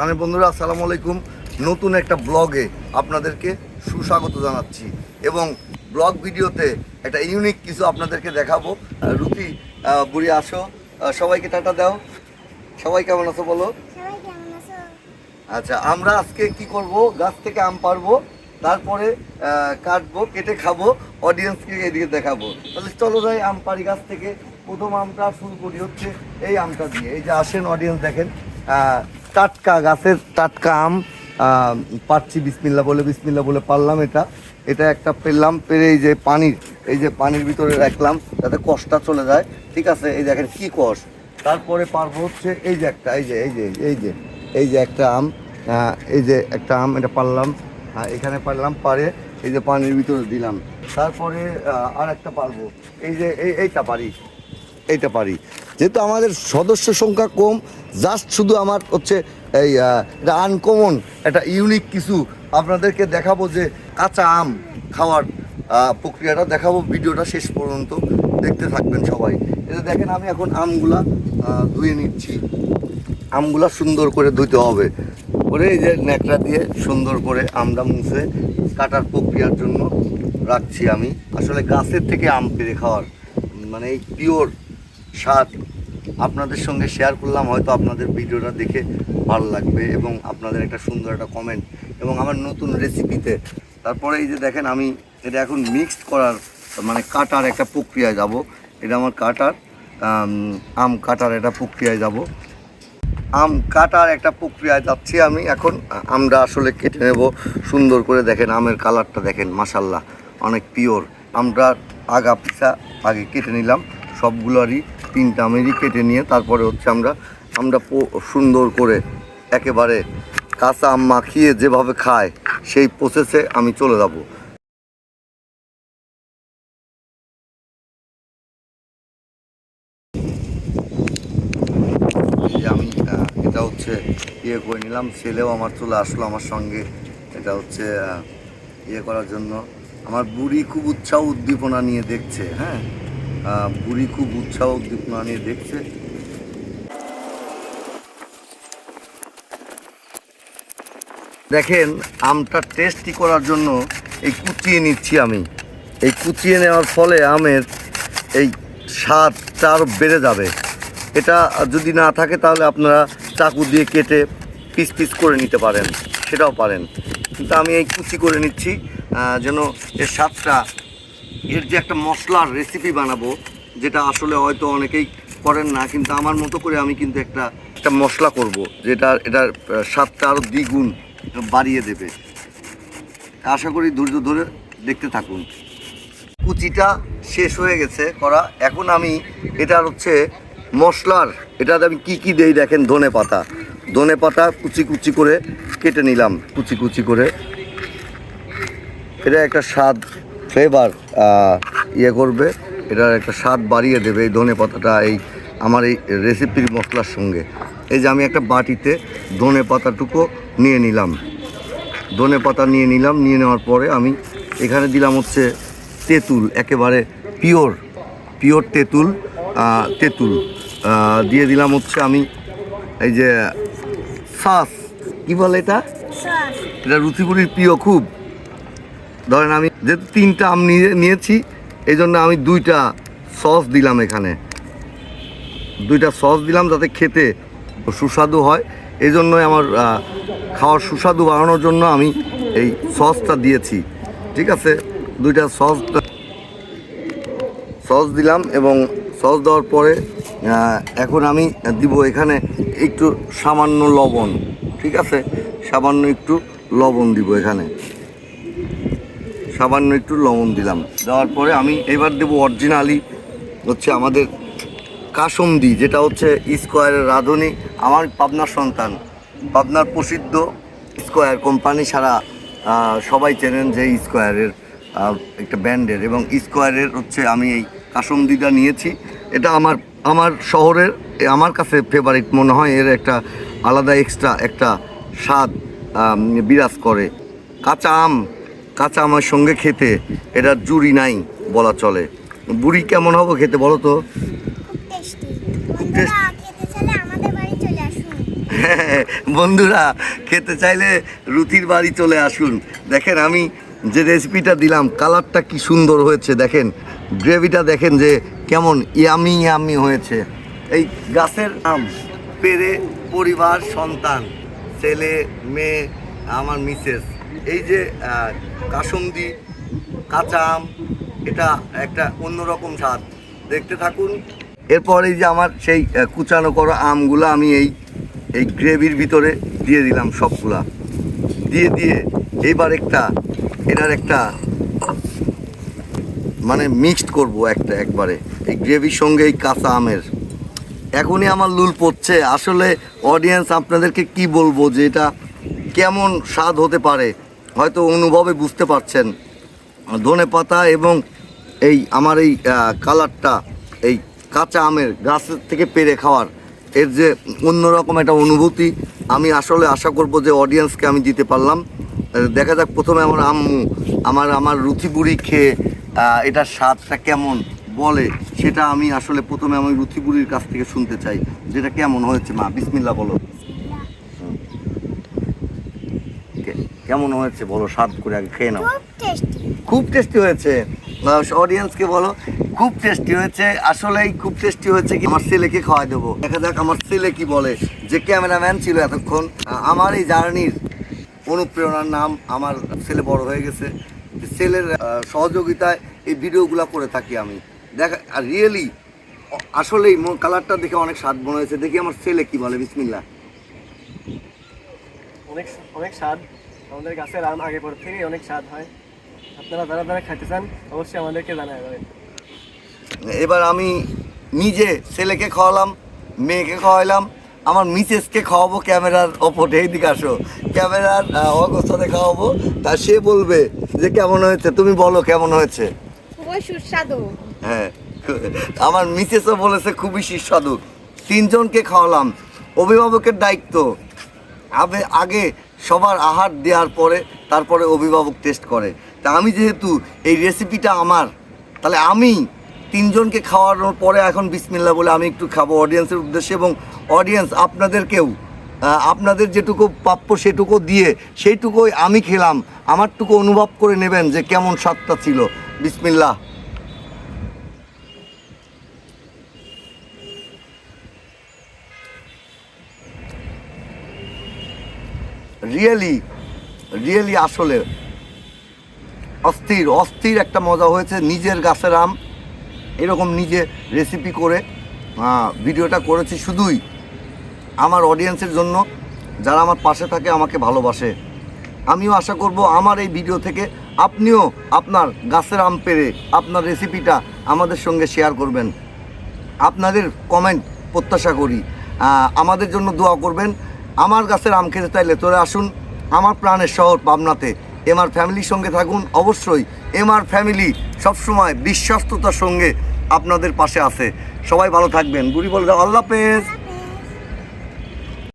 মানে বন্ধুরা আসসালামু আলাইকুম। নতুন একটা ব্লগে আপনাদেরকে সুস্বাগত জানাচ্ছি এবং ব্লগ ভিডিওতে একটা ইউনিক কিছু আপনাদেরকে দেখাবো। রুতি বুড়ি আসো। সবাইকে টাটা দাও। সবাই কেমন আছো বলো? আচ্ছা আমরা আজকে কি করব? গাছ থেকে আম পারব তারপরে কাটবো কেটে খাব অডিয়েন্সকে এদিকে দেখাবো। তাহলে চলো যাই আম পারি গাছ থেকে। প্রথম আমটা শুরু করি হচ্ছে এই আমটা দিয়ে। এই যে আসেন অডিয়েন্স দেখেন। টাটকা গাছের টাটকা আম পাচ্ছি বিসমিল্লা বলে বিসমিল্লা বলে পারলাম এটা। এটা একটা পেলাম, পেরে এই যে পানির, এই যে পানির ভিতরে রাখলাম, যাতে কষটা চলে যায়। ঠিক আছে, এই দেখেন কি কষ। তারপরে পারব হচ্ছে এই যে একটা, এই যে এই যে এই যে এই যে একটা আম এই যে একটা আম, এটা পারলাম। এখানে পারলাম, পারে এই যে পানির ভিতরে দিলাম। তারপরে আর একটা পারব। এই যে, এই, এইটা পারি এইটা পারি। যেহেতু আমাদের সদস্য সংখ্যা কম জাস্ট শুধু আমার হচ্ছে এই এটা আনকমন একটা ইউনিক কিছু আপনাদেরকে দেখাবো যে কাঁচা আম খাওয়ার প্রক্রিয়াটা দেখাবো ভিডিওটা শেষ পর্যন্ত, দেখতে থাকবেন সবাই। এটা দেখেন, আমি এখন আমগুলা ধুয়ে নিচ্ছি। আমগুলা সুন্দর করে ধুতে হবে। করে এই যে ন্যাকড়া দিয়ে সুন্দর করে আমটা মুছে কাটার প্রক্রিয়ার জন্য রাখছি আমি। আসলে গাছের থেকে আম পেরে খাওয়ার মানে এই পিওর স্বাদ আপনাদের সঙ্গে শেয়ার করলাম হয়তো আপনাদের ভিডিওটা দেখে ভালো লাগবে এবং আপনাদের একটা সুন্দর একটা কমেন্ট এবং আমার নতুন রেসিপিতে তারপরে এই যে দেখেন আমি এটা এখন মিক্সড করার মানে কাটার একটা প্রক্রিয়ায় যাব। এটা আমার কাটার আম, কাটার একটা প্রক্রিয়ায় যাব। আম কাটার একটা প্রক্রিয়ায় যাচ্ছি আমি এখন। আমরা আসলে কেটে নেব। সুন্দর করে দেখেন আমের কালারটা দেখেন মাসাল্লাহ অনেক পিওর আমরা আগা পিছা আগে কেটে নিলাম সবগুলোরই তিনটা আমেরই কেটে নিয়ে তারপরে হচ্ছে আমরা আমরা সুন্দর করে একেবারে কাঁচা আম মাখিয়ে যেভাবে খায়, সেই প্রসেসে আমি চলে যাব। আমি এটা হচ্ছে ইয়ে করে নিলাম ছেলেও আমার চলে আসলো আমার সঙ্গে। এটা হচ্ছে ইয়ে করার জন্য। আমার বুড়ি খুব উৎসাহ উদ্দীপনা নিয়ে দেখছে হ্যাঁ? বুড়ি খুব উৎসাহ উদ্দীপনা নিয়ে দেখছে। দেখেন, আমটা টেস্টি করার জন্য এই কুচিয়ে নিচ্ছি আমি। এই কুচিয়ে নেওয়ার ফলে আমের এই স্বাদটা আরও বেড়ে যাবে। এটা যদি না থাকে, তাহলে আপনারা চাকু দিয়ে কেটে পিস পিস করে নিতে পারেন। সেটাও পারেন। কিন্তু আমি এই কুচি করে নিচ্ছি যেন এর স্বাদটা এর যে একটা মশলার রেসিপি বানাবো, যেটা আসলে হয়তো অনেকেই করেন না, কিন্তু আমার মতো করে আমি কিন্তু একটা একটা মশলা করব, যেটা, এটার স্বাদটা আরও দ্বিগুণ বাড়িয়ে দেবে। আশা করি ধৈর্য ধরে দেখতে থাকুন। কুচিটা শেষ হয়ে গেছে করা। এখন আমি এটার হচ্ছে মশলার, এটাতে আমি কি কি দেই দেখেন, ধনে পাতা। ধনে পাতা কুচি কুচি করে কেটে নিলাম, কুচি কুচি করে। এটা একটা স্বাদ ফ্লেভার ইয়ে করবে এটার একটা স্বাদ বাড়িয়ে দেবে এই ধনে পাতাটা এই আমার এই রেসিপির মশলার সঙ্গে। এই যে আমি একটা বাটিতে ধনে পাতাটুকু নিয়ে নিলাম। ধনে পাতা নিয়ে নিলাম নিয়ে নেওয়ার পরে আমি এখানে দিলাম হচ্ছে তেঁতুল একেবারে পিওর পিওর তেঁতুল তেঁতুল। দিয়ে দিলাম হচ্ছে আমি এই যে সস কি বলে এটা? এটা রুচিপুরির প্রিয় খুব। ধরেন আমি যেহেতু তিনটা আম নিয়ে, নিয়েছি এই জন্য আমি দুইটা সস দিলাম এখানে। দুইটা সস দিলাম যাতে খেতে সুস্বাদু হয়। এই জন্যই আমার খাওয়ার সুস্বাদু বাড়ানোর জন্য আমি এই সসটা দিয়েছি। ঠিক আছে? দুইটা সস সস দিলাম এবং সস দেওয়ার পরে এখন আমি দিব এখানে একটু সামান্য লবণ। ঠিক আছে? সামান্য একটু লবণ দিব এখানে। সামান্য একটু লবণ দিলাম। দেওয়ার পরে আমি এবার দেবো অরিজিনালি হচ্ছে আমাদের কাসমদি যেটা হচ্ছে স্কোয়ারের রাঁধুনি, আমার পাবনার সন্তান। পাবনার প্রসিদ্ধ স্কোয়ার কোম্পানি সারা সবাই চেনেন যে স্কোয়ারের একটা ব্র্যান্ডের। এবং স্কোয়ারের হচ্ছে আমি এই কাসমদিটা নিয়েছি। এটা আমার আমার শহরের আমার কাছে ফেভারিট মনে হয়, এর একটা আলাদা এক্সট্রা একটা স্বাদ বিরাজ করে। কাঁচা আম কাঁচা আমার সঙ্গে খেতে এটা জুড়ি নাই বলা চলে। বুড়ি কেমন হবে খেতে বলো তো? বন্ধুরা খেতে চাইলে বন্ধুরা খেতে চাইলে রুতির বাড়ি চলে আসুন। দেখেন আমি যে রেসিপিটা দিলাম কালারটা কি সুন্দর হয়েছে দেখেন। গ্রেভিটা দেখেন যে কেমন ইয়ামি ইয়ামি হয়েছে। এই গাছের আম পেরে পরিবার সন্তান ছেলে মেয়ে আমার মিসেস এই যে কাসুন্দি কাঁচা আম এটা একটা অন্যরকম স্বাদ। দেখতে থাকুন। এরপর এই যে আমার সেই কুচানো করা আমগুলো আমি এই এই গ্রেভির ভিতরে দিয়ে দিলাম সবগুলা। দিয়ে দিয়ে এবার একটা, এটার একটা মানে মিক্সড করব একটা একবারে। এই গ্রেভির সঙ্গে এই কাঁচা আমের। এখনই আমার লুল পড়ছে। আসলে অডিয়েন্স আপনাদেরকে কি বলব যে এটা কেমন স্বাদ হতে পারে? হয়তো অনুভবে বুঝতে পারছেন। ধনে পাতা এবং এই আমার এই কালারটা, এই কাঁচা আমের গাছের থেকে পেরে খাওয়ার, এর যে অন্যরকম একটা অনুভূতি, আমি আসলে আশা করব যে অডিয়েন্সকে আমি দিতে পারলাম। দেখা যাক প্রথমে আমার আম্মু আমার আমার রুচি বুড়ি খেয়ে এটার স্বাদটা কেমন বলে, সেটা আমি আসলে প্রথমে আমি রুচি বুড়ির কাছ থেকে শুনতে চাই, যেটা কেমন হয়েছে মা? বিসমিল্লা বলো হুম। কে- কেমন হয়েছে বলো স্বাদ করে আগে খেয়ে নাও। খুব টেস্টি হয়েছে। অডিয়েন্সকে বলো খুব টেস্টি হয়েছে। আসলেই খুব টেস্টি হয়েছে কি? আমার ছেলেকে খাওয়াই দেবো। দেখা যাক আমার ছেলে কি বলে। যে ক্যামেরাম্যান ছিল এতক্ষণ আমার এই জার্নির অনুপ্রেরণার নাম আমার ছেলে বড় হয়ে গেছে। ছেলের সহযোগিতায় এই ভিডিওগুলো করে থাকি আমি। দেখা আর রিয়েলি আসলেই কালারটা দেখে অনেক স্বাদ মনে হয়েছে। দেখি আমার ছেলে কি বলে বিসমিল্লা অনেক অনেক স্বাদ। আমাদের গাছের আম আগে পর থেকেই অনেক স্বাদ হয়। আপনারা যারা যারা খাইতে চান অবশ্যই আমাদেরকে জানাই দেবেন এবার আমি নিজে ছেলেকে খাওয়ালাম মেয়েকে খাওয়াইলাম। আমার মিসেসকে খাওয়াবো ক্যামেরার ওপরে এইদিকে আসো। ক্যামেরার অগস্থাতে খাওয়াবো। তা সে বলবে যে কেমন হয়েছে? তুমি বলো কেমন হয়েছে? খুবই সুস্বাদু। হ্যাঁ। আমার মিসেসও বলেছে খুবই সুস্বাদু। তিনজনকে খাওয়ালাম। অভিভাবকের দায়িত্ব। আগে সবার আহার দেওয়ার পরে তারপরে অভিভাবক টেস্ট করে। তা আমি যেহেতু এই রেসিপিটা আমার, তাহলে আমি তিনজনকে খাওয়ানোর পরে এখন বিসমিল্লা বলে আমি একটু খাব অডিয়েন্সের উদ্দেশ্যে এবং অডিয়েন্স আপনাদেরকেও আপনাদের যেটুকু প্রাপ্য সেটুকু দিয়ে সেইটুকুই আমি খেলাম। আমারটুকু অনুভব করে নেবেন যে কেমন স্বাদটা ছিল। বিসমিল্লা রিয়েলি রিয়েলি আসলে অস্থির অস্থির একটা মজা হয়েছে নিজের গাছের আম। এরকম নিজে রেসিপি করে ভিডিওটা করেছি শুধুই আমার অডিয়েন্সের জন্য। যারা আমার পাশে থাকে আমাকে ভালোবাসে। আমিও আশা করব আমার এই ভিডিও থেকে আপনিও আপনার গাছের আম পেরে আপনার রেসিপিটা আমাদের সঙ্গে শেয়ার করবেন। আপনাদের কমেন্ট প্রত্যাশা করি। আমাদের জন্য দোয়া করবেন। আমার গাছের আম খেতে চাইলে তোরা আসুন আমার প্রাণের শহর পাবনাতে। এমআর ফ্যামিলির সঙ্গে থাকুন। অবশ্যই এমআর ফ্যামিলি সবসময় বিশ্বস্ততার সঙ্গে আপনাদের পাশে আছে। সবাই ভালো থাকবেন। বুড়ি বলগা আল্লাহ হাফেজ।